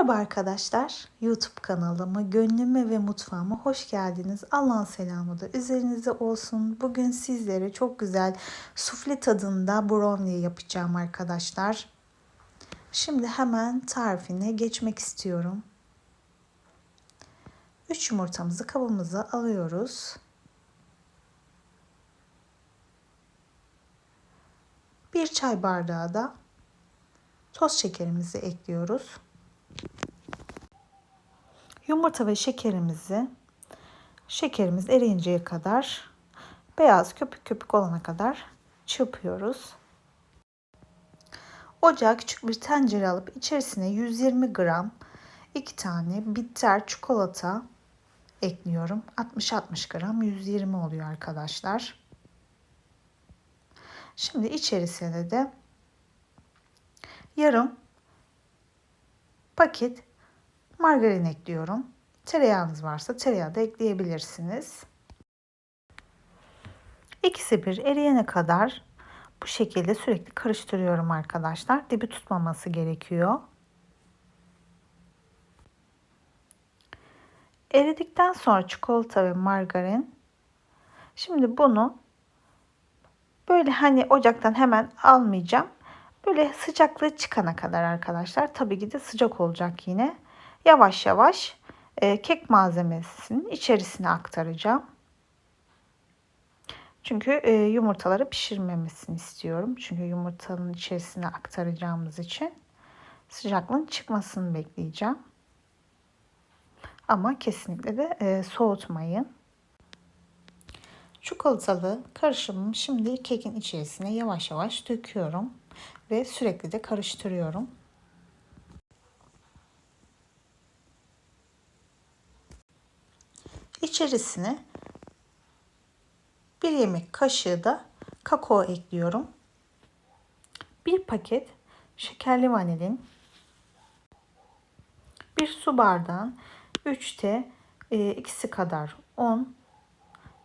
Merhaba arkadaşlar. YouTube kanalıma, gönlüme ve mutfağıma hoş geldiniz. Allah'ın selamı da üzerinize olsun. Bugün sizlere çok güzel sufle tadında brownie yapacağım arkadaşlar. Şimdi hemen tarifine geçmek istiyorum. 3 yumurtamızı kabımıza alıyoruz. Bir çay bardağı da toz şekerimizi ekliyoruz. Yumurta ve şekerimizi şekerimiz eriyinceye kadar beyaz köpük köpük olana kadar çırpıyoruz. Ocağa küçük bir tencere alıp içerisine 120 gram 2 tane bitter çikolata ekliyorum. 60-60 gram 120 oluyor arkadaşlar. Şimdi içerisine de yarım paket margarin ekliyorum. Tereyağınız varsa tereyağı da ekleyebilirsiniz. İkisi bir eriyene kadar bu şekilde sürekli karıştırıyorum arkadaşlar. Dibi tutmaması gerekiyor. Eridikten sonra çikolata ve margarin. Şimdi bunu böyle hani ocaktan hemen almayacağım. Böyle sıcaklığı çıkana kadar arkadaşlar. Tabii ki de sıcak olacak yine. Yavaş yavaş e, kek malzemesinin içerisine aktaracağım. Çünkü e, yumurtaları pişirmemesini istiyorum. Çünkü yumurtanın içerisine aktaracağımız için sıcaklığın çıkmasını bekleyeceğim. Ama kesinlikle de e, soğutmayın. Çikolatalı karışımımı şimdi kekin içerisine yavaş yavaş döküyorum ve sürekli de karıştırıyorum. İçerisine bir yemek kaşığı da kakao ekliyorum. Bir paket şekerli vanilin, bir su bardağın 3'te e, ikisi kadar un,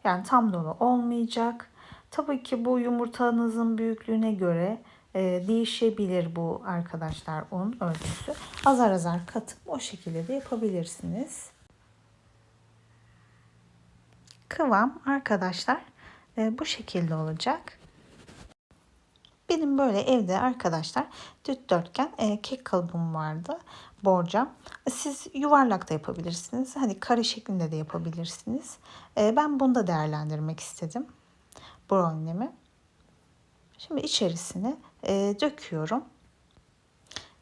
yani tam dolu olmayacak. Tabii ki bu yumurtanızın büyüklüğüne göre e, değişebilir bu arkadaşlar un ölçüsü. Azar azar katıp o şekilde de yapabilirsiniz. Kıvam arkadaşlar e, bu şekilde olacak. Benim böyle evde arkadaşlar dikdörtgen e, kek kalıbım vardı. Borcam. Siz yuvarlak da yapabilirsiniz. Hani kare şeklinde de yapabilirsiniz. E, ben bunu da değerlendirmek istedim. Brownie'mi. Şimdi içerisine e, döküyorum.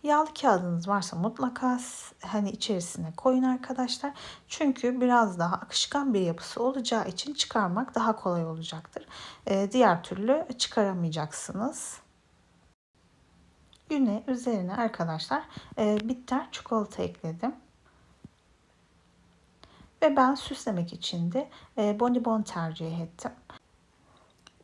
Yağlı kağıdınız varsa mutlaka hani içerisine koyun arkadaşlar. Çünkü biraz daha akışkan bir yapısı olacağı için çıkarmak daha kolay olacaktır. Ee, diğer türlü çıkaramayacaksınız. Güne üzerine arkadaşlar e, bitter çikolata ekledim. Ve ben süslemek için de e, bonibon tercih ettim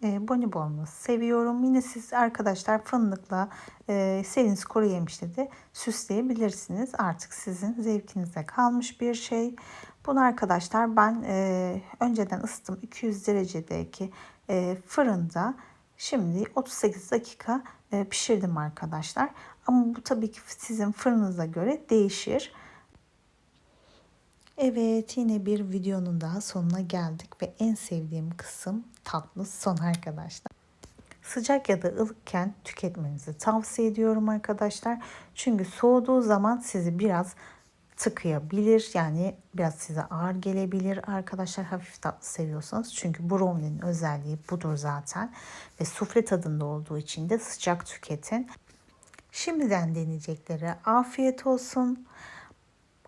e, bonibonlu seviyorum. Yine siz arkadaşlar fındıkla e, seriniz kuru yemişle de süsleyebilirsiniz. Artık sizin zevkinize kalmış bir şey. Bunu arkadaşlar ben e, önceden ısıttım 200 derecedeki e, fırında. Şimdi 38 dakika e, pişirdim arkadaşlar. Ama bu tabii ki sizin fırınıza göre değişir. Evet yine bir videonun daha sonuna geldik ve en sevdiğim kısım tatlı son arkadaşlar. Sıcak ya da ılıkken tüketmenizi tavsiye ediyorum arkadaşlar. Çünkü soğuduğu zaman sizi biraz tıkayabilir. Yani biraz size ağır gelebilir arkadaşlar hafif tatlı seviyorsanız. Çünkü brownie'nin özelliği budur zaten. Ve sufle tadında olduğu için de sıcak tüketin. Şimdiden deneyeceklere afiyet olsun.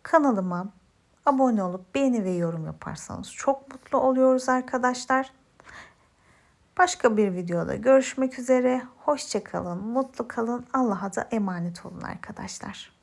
Kanalıma abone olup beğeni ve yorum yaparsanız çok mutlu oluyoruz arkadaşlar. Başka bir videoda görüşmek üzere. Hoşçakalın, mutlu kalın. Allah'a da emanet olun arkadaşlar.